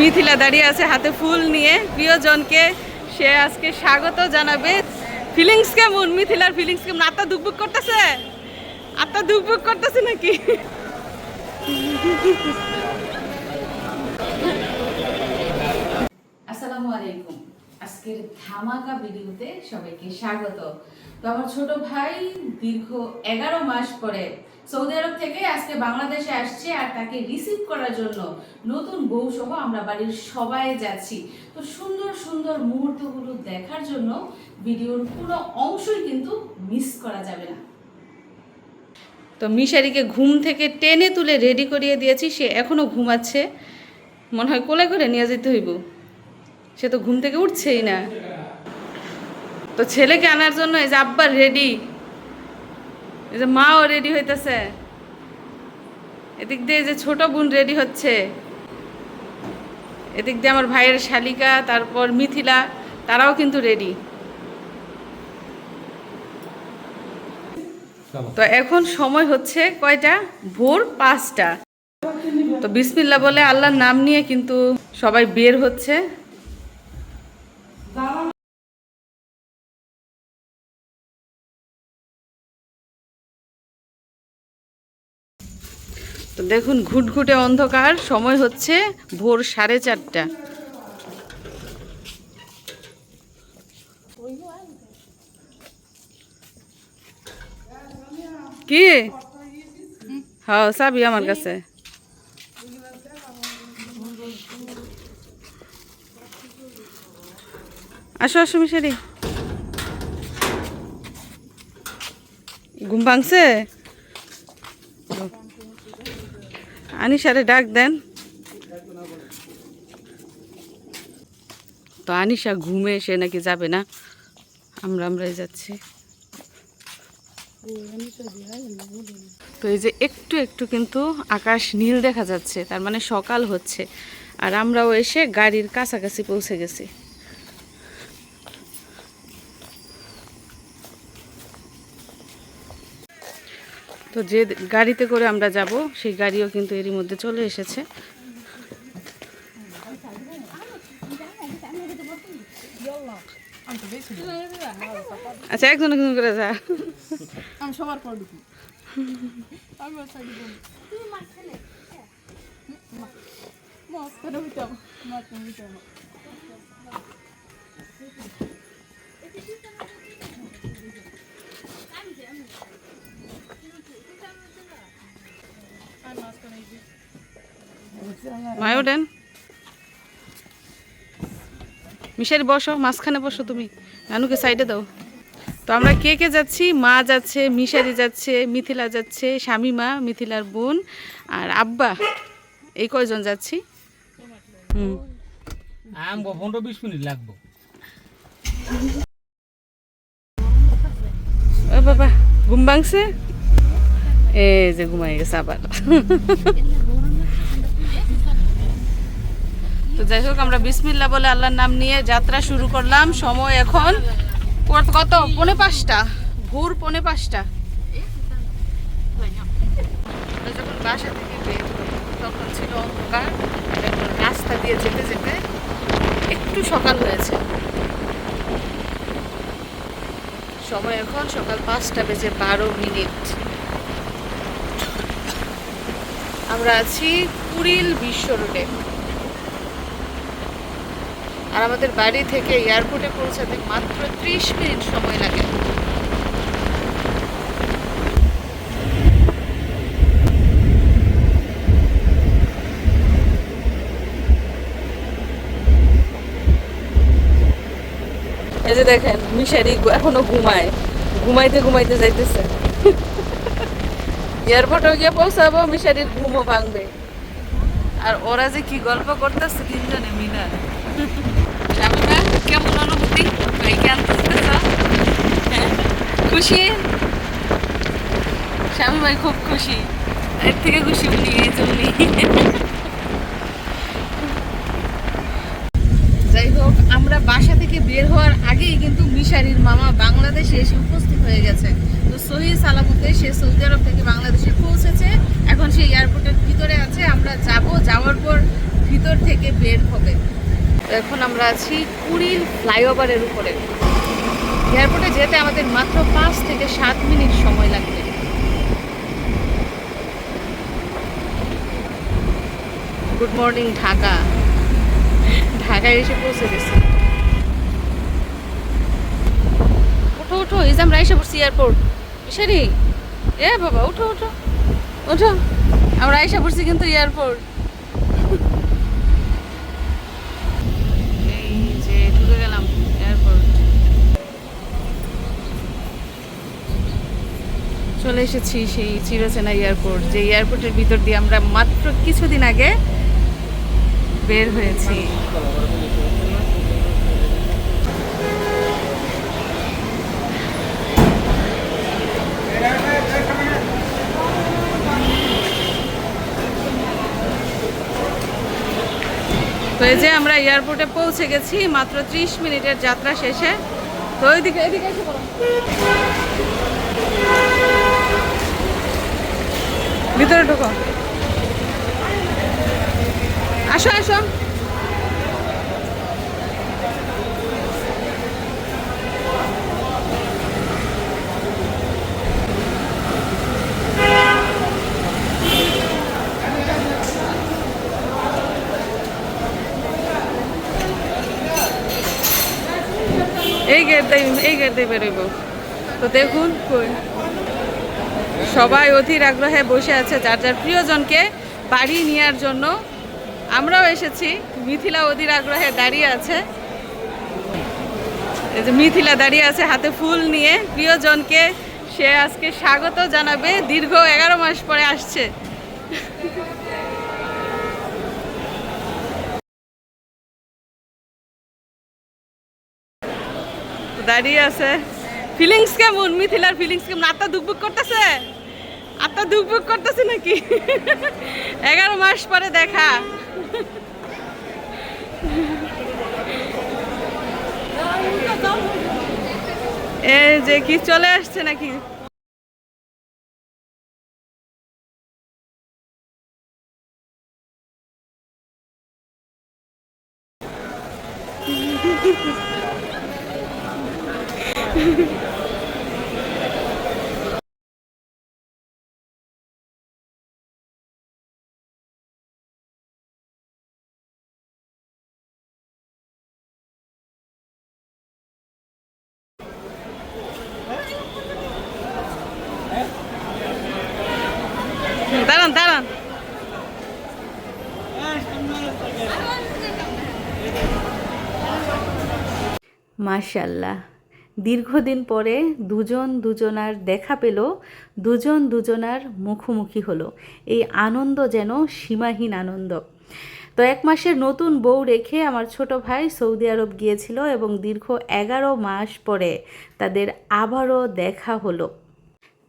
মিথিলা দাঁড়িয়ে আছে হাতে ফুল নিয়ে। প্রিয়জনকে সে আজকে স্বাগত জানাবে। ফিলিংস কেমন? মিথিলার ফিলিংস কেমন? আত্মা দুকবুক করতেছে? আত্মা দুকবুক করতেছে নাকি? আসসালামু আলাইকুম। আজকের ধামাকা ভিডিওতে সবাইকে স্বাগত। তো আমার ছোট ভাই দীর্ঘ এগারো মাস পরে সৌদি আরব থেকে আজকে বাংলাদেশে আসছে আর তাকে রিসিভ করার জন্য নতুন বউ সহ আমরা বাড়ির সবাই যাচ্ছি। তো সুন্দর সুন্দর মুহূর্তগুলো দেখার জন্য ভিডিওর কোনো অংশই কিন্তু মিস করা যাবে না। তো মিশারিকে ঘুম থেকে টেনে তুলে রেডি করিয়ে দিয়েছি, সে এখনও ঘুমাচ্ছে। মনে হয় কোলে করে নিয়ে যেতে হইব। সে তো ঘুম থেকে উঠছেই না। তো ছেলেকে আনার জন্য এই যে আব্বা রেডি এই যে মাও রেডি হইতেছে। এদিক দিয়ে যে ছোট বোন রেডি হচ্ছে। এদিক দিয়ে আমার ভাইয়ের শালিকা তারপর মিথিলা তারাও কিন্তু রেডি তো এখন সময় হচ্ছে কয়টা? ভোর পাঁচটা। তো বিসমিল্লা বলে আল্লাহর নাম নিয়ে কিন্তু সবাই বের হচ্ছে। দেখুন, ঘুটঘুটে অন্ধকার। সময় হচ্ছে ভোর সাড়ে চারটা। কি? হ্যাঁ চাবি আমার কাছে। আসো আসো মিশারি। ঘুম ভাঙছে? আনিসারে ডাক দেন। তো আনিশা ঘুমে সে নাকি যাবে না? আমরা আমরাই যাচ্ছি। তো এই যে একটু একটু কিন্তু আকাশ নীল দেখা যাচ্ছে, তার মানে সকাল হচ্ছে। আর আমরাও এসে গাড়ির কাছাকাছি পৌঁছে গেছি। তো যে গাড়িতে করে আমরা যাব, সেই গাড়িও কিন্তু এরই মধ্যে চলে এসেছে। আচ্ছা একজন একজন করে যা। সবার পর মাছ মাছ মায়ও দেন। মিশারি বসো মাঝখানে বসো তুমি। নানুকে সাইডে দাও। তো আমরা কে কে যাচ্ছি? মা যাচ্ছে মিশারি যাচ্ছে মিথিলা যাচ্ছে শামিমা মিথিলার বোন আর আব্বা। এই কয়জন যাচ্ছি? হুম। পনেরো বিশ মিনিট লাগবো। ও বাবা ঘুম ভাঙছে? এই যে ঘুমাই গেছে আবার তো যাই হোক, আমরা বিসমিল্লা বলে আল্লাহর নাম নিয়ে যাত্রা শুরু করলাম। সময় এখন কত পৌনে পাঁচটা। ভোর পৌনে পাঁচটা। যখন বাসা থেকে তখন ছিল অন্ধকার। রাস্তা দিয়ে যেতে যেতে একটু সকাল হয়েছে। সময় এখন সকাল পাঁচটা বেজে বারো মিনিট। আমরা আছি কুড়িল বিশ্ব রোডে। আর আমাদের বাড়ি থেকে এয়ারপোর্টে পৌঁছাতে মাত্র ত্রিশ মিনিট সময় লাগে। এই যে দেখেন, মিশারি এখনও ঘুমায়। ঘুমাইতে ঘুমাইতে যাইতেছে। এয়ারপোর্টে গিয়ে পৌঁছাবো মিশারির ঘুমও ভাঙবে। আর ওরা যে কি গল্প করতেছে তিনজনে মিলা। শামিমা কেমন অনুভূতি? বাইকে আনতেছে হ্যাঁ? খুশি? ভাই খুব খুশি। এর থেকে খুশি বলি এই জন্যই যাই হোক আমরা বাসা থেকে বের হওয়ার আগেই কিন্তু মিশারির মামা বাংলাদেশে এসে উপস্থিত হয়ে গেছে। তো সহি সালামতে সে সৌদি আরব থেকে বাংলাদেশে পৌঁছেছে। এখন সে এয়ারপোর্টের ভিতরে আছে। আমরা যাব, যাওয়ার পর ভিতর থেকে বের হবে। এখন আমরা আছি কুড়িল ফ্লাইওভারের উপরে। এয়ারপোর্টে যেতে আমাদের মাত্র পাঁচ থেকে সাত মিনিট সময় লাগবে। Good morning, Dhaka. ঢাকায় এসে পৌঁছে গেছি। যে আমরা এসে এয়ারপোর্ট মিশারি এ বাবা, উঠো উঠো। উঠো। আমরা এসে পড়ছি কিন্তু এয়ারপোর্ট এই যে গেলাম এয়ারপোর্ট চলে এসেছি সেই চিরচেনা এয়ারপোর্ট যে এয়ারপোর্টের ভিতর দিয়ে আমরা মাত্র কিছুদিন আগে বের হয়েছি। তো এই যে আমরা এয়ারপোর্টে পৌঁছে গেছি, মাত্র ত্রিশ মিনিটের যাত্রা শেষে। তো এদিকে এসে ভিতরে ঢুকো। আসো আসো। এই গেট দিয়ে এই গেট দিয়ে বেরোইব। তো দেখুন, সবাই অধীর আগ্রহে বসে আছে, যার যার প্রিয়জনকে বাড়ি নেওয়ার জন্য। আমরাও এসেছি, মিথিলা অধীর আগ্রহে দাঁড়িয়ে আছে। এই যে মিথিলা দাঁড়িয়ে আছে হাতে ফুল নিয়ে, প্রিয়জনকে সে আজকে স্বাগত জানাবে। দীর্ঘ এগারো মাস পরে আসছে। দাঁড়িয়ে আছে। ফিলিংস কেমন? মিথিলার ফিলিংস কেমন? আত্মা দুকবুক করতেছে? আত্মা দুকবুক করতেছে নাকি? এগারো মাস পরে দেখা। এই যে কি চলে আসছে নাকি? মাশাল্লাহ দীর্ঘদিন পরে দুজন দুজনার দেখা পেল, দুজন দুজনার মুখোমুখি হলো। এই আনন্দ যেন সীমাহীন আনন্দ। তো এক মাসের নতুন বউ রেখে আমার ছোট ভাই সৌদি আরব গিয়েছিল এবং দীর্ঘ এগারো মাস পরে তাদের আবারও দেখা হলো।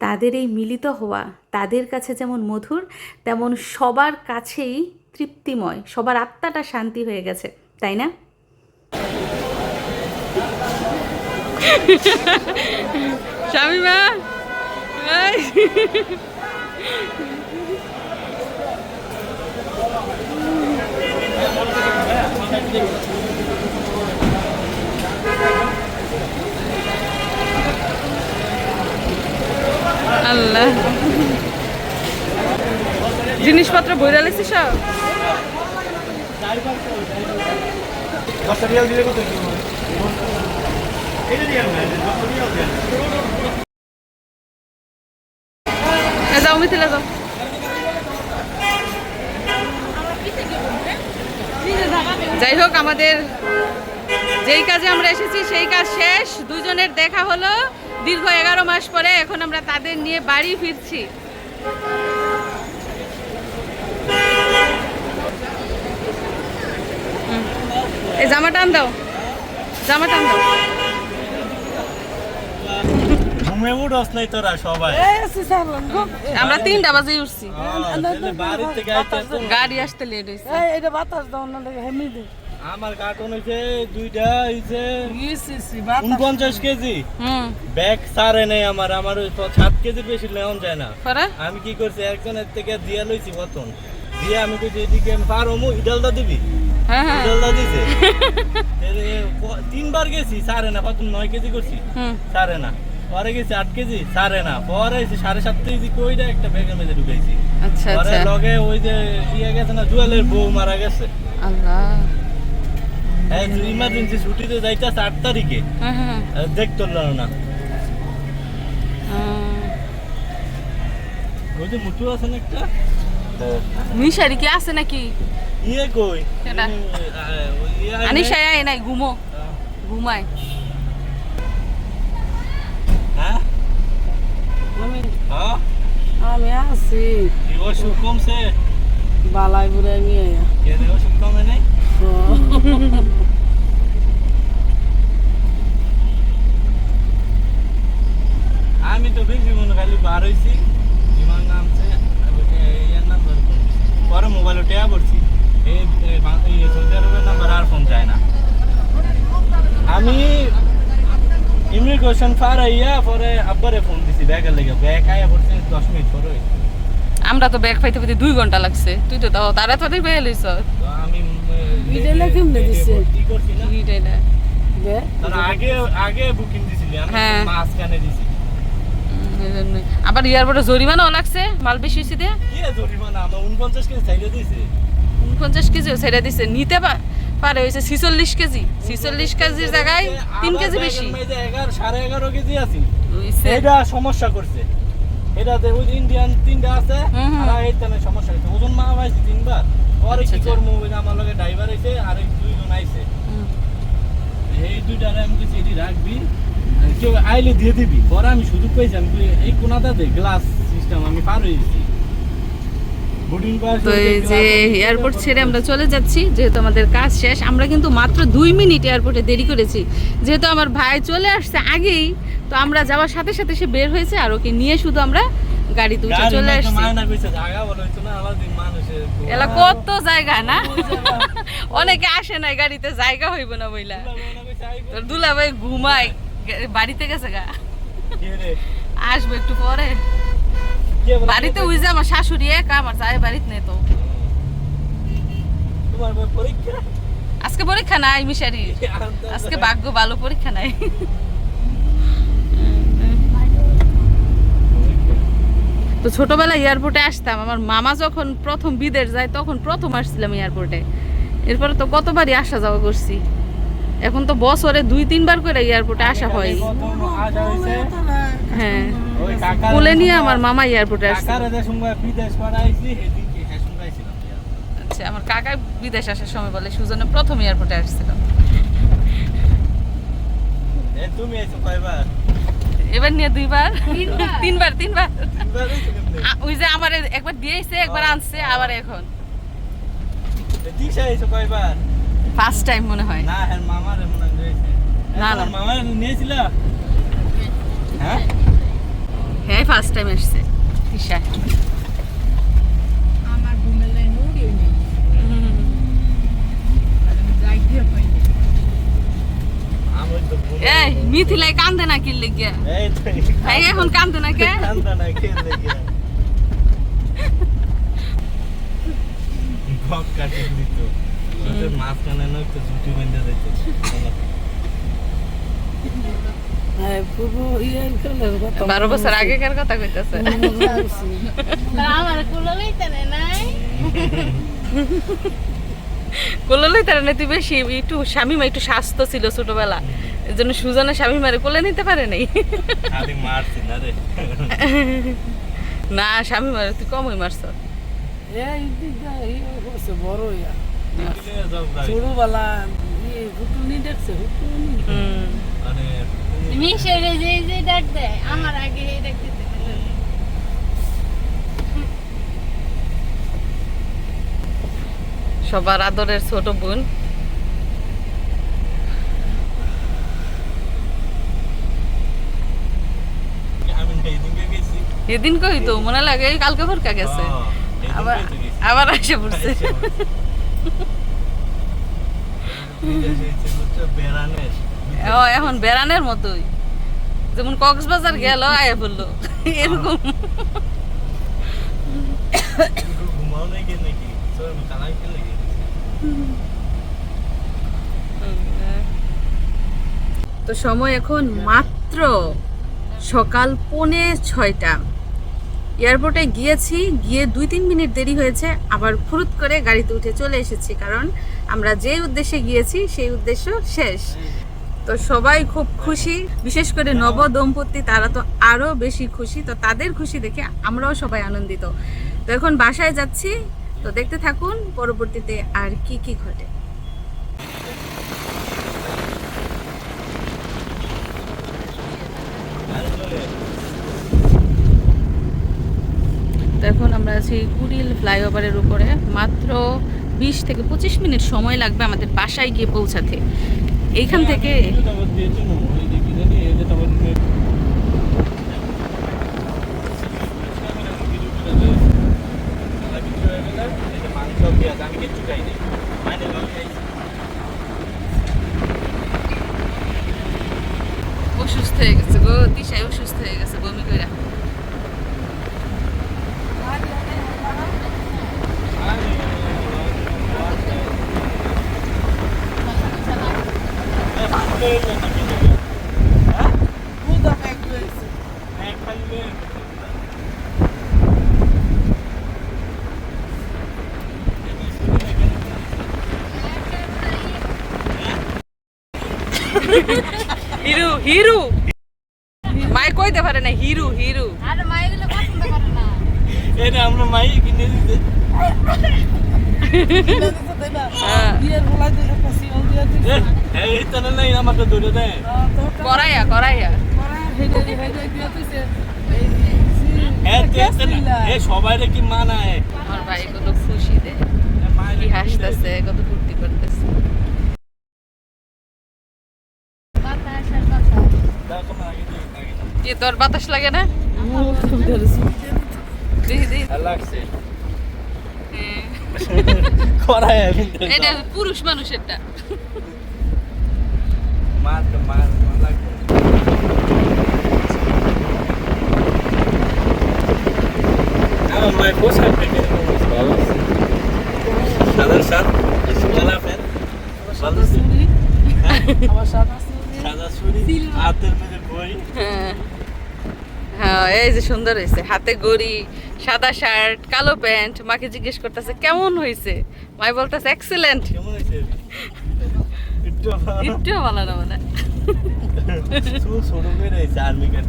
তাদের এই মিলিত হওয়া, তাদের কাছে যেমন মধুর, তেমন সবার কাছেই তৃপ্তিময়, সবার আত্মাটা শান্তি হয়ে গেছে, তাই না? শামিমা। আল্লাহ। জিনিসপত্র বইরা লেছি সব দশটা রিয়াল দিলে কত এটা রিয়াল না দশটা রিয়াল দেন এ যাও মিথিলা যাও। যাই হোক, আমাদের যেই কাজে আমরা এসেছি, সেই কাজ শেষ। দুজনের দেখা হলো দীর্ঘ এগারো মাস পরে। এখন আমরা তাদের নিয়ে বাড়ি ফিরছি। এই জামা টান দাও। জামা টান দাও। ঘুমে উঠস নাই তোরা সবাই। আমরা তিনটা বাজে উঠছি। বাড়ি থেকে আইতে এত গাড়ি আসতে লেট হয়েছে এটা বাতাস দাও না হেমি দে। আমার কার্টুন হইছে দুইটা হইছে। উনপঞ্চাশ কেজি। হুম। ব্যাগ সারে নেই আমার আমার ওই ছ- সাত কেজির বেশি নেওয়া যায় না। আমি কি করছি একজনের থেকে দিয়া লইছি বতন দিয়ে আমি কইছি এদিকে আমি পার হমু ইডালটা দিবি? হ্যাঁ হ্যাঁ। ইডালটা দিছে। তিনবার গেছি সারে না কত নয় কেজি করছি। সারে না। পরে গেছি আট কেজি সারে না। পরে এসে সাড়ে সাত কেজি কইরা একটা ব্যাগের মধ্যে ঢুকাইছি। আচ্ছা পরে আচ্ছা। লগে ওই যে ইয়ে গেছে না জুয়েলের বউ মারা গেছে। আল্লাহ। হ্যাঁ ইমার্জেন্সি ছুটিতে যাইতেছে আট তারিখে। দেখতো না। ওই যে মুটু আছে না একটা? মিশারি কি আছে নাকি? ইয়ে কই? ইয়ে নাই। ঘুমো। ঘুমায় হ্যাঁ আমি হ্যাঁ আমি আছি কি অসুখ কমছে বালাই অসুখ কমে নাই আমি তো বেশি মনে খালি বার হইছি বিমান নামছে নাম্বার পরে মোবাইলে টেয়া পড়ছি এই সৌদি আরবের নাম্বার আর ফোন যায় না আমি ইমিগ্রেশন ফার আইয়া পরে আব্বারে ফোন দিছি ব্যাগের লেগে ব্যাগ আয়া পড়ছে দশ মিনিট পরে আমরা তো ব্যাগ পাইতে পাইতে দুই ঘণ্টা লাগছে। তুই তো তাও তাড়াতাড়ি পেয়ে লইছ তো আমি বিদেলে কেমনে দিছে? কি না? তার আগে আগে বুকিং দিছিলি আমি হ্যাঁ। মাঝখানে দিছি। আবার এয়ারপোর্টে জরিমানাও লাগছে মাল বেশি হয়েছে দিয়ে। উনপঞ্চাশ কেজি ছেড়ে দিছে। নিতে পা- পারে হয়েছে ছিচল্লিশ কেজি। ছিচল্লিশ কেজির জায়গায় তিন কেজি বেশি। সাড়ে এগারো কেজি আছি। এটা সমস্যা করছে। এটাতে ওই ইন্ডিয়ান তিনটা আছে হুম হুম। আর সমস্যা করছে ওজন মা তিনবার। পরে আচ্ছা, কি আচ্ছা। করব? ওই আমার লগে ড্রাইভার আইছে আর এই দুইজন আইছে। এই দুইটারে আমি কিছু এটি রাখবি কেউ আইলে দিয়ে দিবি। পরে আমি সুযোগ পেয়েছি আমি এই গ্লাস সিস্টেম আমি পার হয়ে গেছি। তো এই যে এয়ারপোর্ট ছেড়ে আমরা চলে যাচ্ছি যেহেতু আমাদের কাজ শেষ আমরা কিন্তু মাত্র দুই মিনিট এয়ারপোর্টে দেরি করেছি। যেহেতু আমার ভাই চলে আসছে আগেই তো আমরা যাওয়ার সাথে সাথে সে বের হয়েছে আর ওকে নিয়ে শুধু আমরা গাড়িতে উঠে চলে আসছি। না এলা কত জায়গা না? অনেকে আসে নাই গাড়িতে জায়গা হইব না বইলা। তোর দুলা ভাই ঘুমায় বাড়িতে গেছে গা। আসব একটু পরে। বাড়িতে উই যে আমার শাশুড়ি একা আমার যায় বাড়িতে নেই তো। আজকে পরীক্ষা নাই মিশারি আজকে ভাগ্য ভালো পরীক্ষা নাই। তো ছোটবেলায় এয়ারপোর্টে আসতাম। আমার মামা যখন প্রথম বিদেশ যায় তখন প্রথম আসছিলাম এয়ারপোর্টে এরপরে তো কতবারই আসা যাওয়া করছি। এখন তো বছরে দুই তিনবার করে এয়ারপোর্টে আসা হয়। হ্যাঁ। কোলে নিয়ে আমার মামা এয়ারপোর্টে আসছে। হ্যাঁ আচ্ছা আমার কাকা বিদেশ আসার সময় বলে সুজনে প্রথম এয়ারপোর্টে আসছিল। তুমি আইছো কয়বার? এবার নিয়ে দুইবার। তিনবার? তিনবার ওই যে আমার একবার দিয়েছে একবার আনছে আবার এখন। ফার্স্ট টাইম মনে হয়। না হ্যাঁ মামার মনে হয়েছে না, না। মামার নিয়েছিল? হ্যাঁ। হ্যাঁ? ফার্স্ট টাইম আসছে ঈশা আমার ঘুমের লাইন উড়িয়ে নেই যাই দিয়ে পাইনি আমি তো ভুলে এই মিথিলাই কান্দে না কি লেগে। এই এখন কান্দে না কে? কান্দা না কে লেগে। বক কাটে দিত ওদের মাঝখানে না একটু ঝুঁটি বেঁধে দিত। হ্যাঁ পূর্ব ইয়ের কালের কথা বারো বছর আগেকার কথা কইতাছে। আমার কুলো লইতে নাই। কোলে লইতে না তুই বেশি একটু স্বামীমা একটু স্বাস্থ্য ছিল ছোটবেলা। এই জন্য সুজনের স্বামী মারে কোলে নিতে পারে নাই। না রে। না স্বামী মারে তুই কমই মারছ। ছোটবেলা হুটুনি দেখছে হুটুনি। হুম। মিশরে যে যে ডাক দেয় আমার আগে এই ডাক দিতে সবার আদরের ছোট বোন আমি না এইদিকে গেছি এদিন কই তো? মনে লাগে কালকে ভরকা গেছে। হ্যাঁ, আবার আবার এসে পড়ছে। এখন বেড়ানের মতোই। যেমন কক্সবাজার গেল আয়া পড়ল। এরকম। গেছে। তো সময় এখন মাত্র সকাল পৌনে ছয়টা। এয়ারপোর্টে গিয়েছি, গিয়ে দুই তিন মিনিট দেরি হয়েছে, আবার ফুরুত করে গাড়িতে উঠে চলে এসেছি, কারণ আমরা যে উদ্দেশ্যে গিয়েছি সেই উদ্দেশ্য শেষ। তো সবাই খুব খুশি, বিশেষ করে নব দম্পতি তারা তো আরও বেশি খুশি, তো তাদের খুশি দেখে আমরাও সবাই আনন্দিত। তো এখন বাসায় যাচ্ছি, তো দেখতে থাকুন, পরবর্তীতে আর কি কি ঘটে তো এখন আমরা আছি কুড়িল ফ্লাইওভারের উপরে। মাত্র বিশ থেকে পঁচিশ মিনিট সময় লাগবে আমাদের বাসায় গিয়ে পৌঁছাতে। এইখান থেকে অসুস্থ হয়ে গেছে গো দিশায় অসুস্থ হয়ে গেছে বমি করে হিরু হিরু। মাই কইতে পারে না হিরু হিরু। আর মায়েগুলো পছন্দ করে না। এটা আমরা মাই কিনে দিতে। হ্যাঁ, এই দেয় করাইয়া করাইয়া। এ সবাই কি মানায়? আমার ভাই কত খুশি দে কি হাসতেছে কত ফুর্তি করতেছে বাতাস আর বাতাস কি তোর বাতাস লাগে না? হ্যাঁ। এটা পুরুষ মানুষেরটা। মার মার আমার মায়ের পোশাক দেখে ভালো সাদা সাদ সাদা হাতের মধ্যে বই। হ্যাঁ। এই যে সুন্দর হয়েছে হাতে গড়ি সাদা শার্ট কালো প্যান্ট মাকে জিজ্ঞেস করতেছে কেমন হয়েছে মাই বলতেছে এক্সেলেন্ট একটু ভালো না মানে চুল ছোট করে রয়েছে আর্মি কাট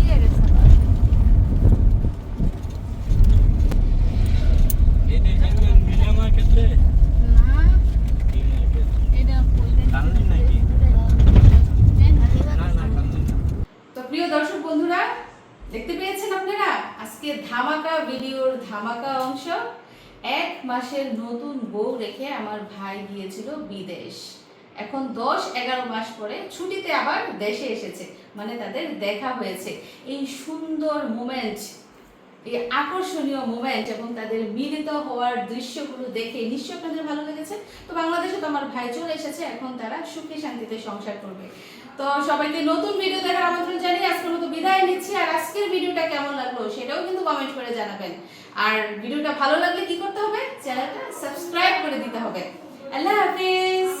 ইয়ে গেছে এটা যেমন মিডিয়া মার্কেটে না এটা কইলেন কান্দি নাকি না না কান্দি না তো প্রিয় দর্শক বন্ধুরা দেখতে পেয়েছেন আপনারা আজকে ধামাকা ভিডিওর ধামাকা অংশ এক মাসের নতুন বউ রেখে আমার ভাই গিয়েছিল বিদেশ। এখন দশ এগারো মাস পরে ছুটিতে আবার দেশে এসেছে মানে তাদের দেখা হয়েছে। এই সুন্দর মোমেন্ট এই আকর্ষণীয় মোমেন্ট এবং তাদের মিলিত হওয়ার দৃশ্যগুলো দেখে নিশ্চয়ই আপনাদের ভালো লেগেছে। তো বাংলাদেশে তো আমার ভাই চলে এসেছে, এখন তারা সুখে শান্তিতে সংসার করবে। তো সবাইকে নতুন ভিডিও দেখার আমন্ত্রণ জানিয়ে আজকের মতো বিদায় নিচ্ছি। আর আজকের ভিডিওটা কেমন লাগল সেটাও কিন্তু কমেন্ট করে জানাবেন। আর ভিডিওটা ভালো লাগলে কি করতে হবে? চ্যানেলটা সাবস্ক্রাইব করে দিতে হবে। আল্লাহ হাফিজ!